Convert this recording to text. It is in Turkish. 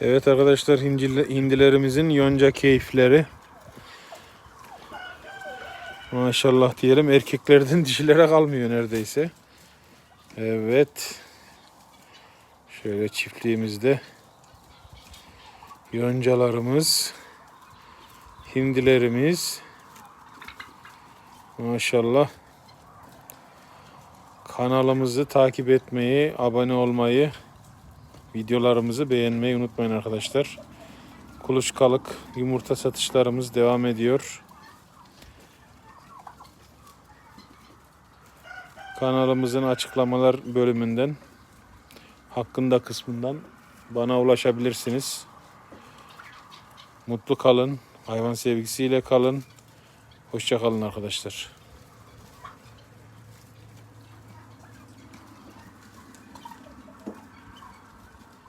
Evet arkadaşlar hindile- hindilerimizin yonca keyifleri. Maşallah diyelim erkeklerden dişilere kalmıyor neredeyse. Evet. Şöyle çiftliğimizde yoncalarımız, hindilerimiz. Maşallah. Kanalımızı takip etmeyi, abone olmayı, videolarımızı beğenmeyi unutmayın arkadaşlar. Kuluçkalık yumurta satışlarımız devam ediyor. Kanalımızın açıklamalar bölümünden hakkında kısmından bana ulaşabilirsiniz. Mutlu kalın, hayvan sevgisiyle kalın. Hoşça kalın arkadaşlar.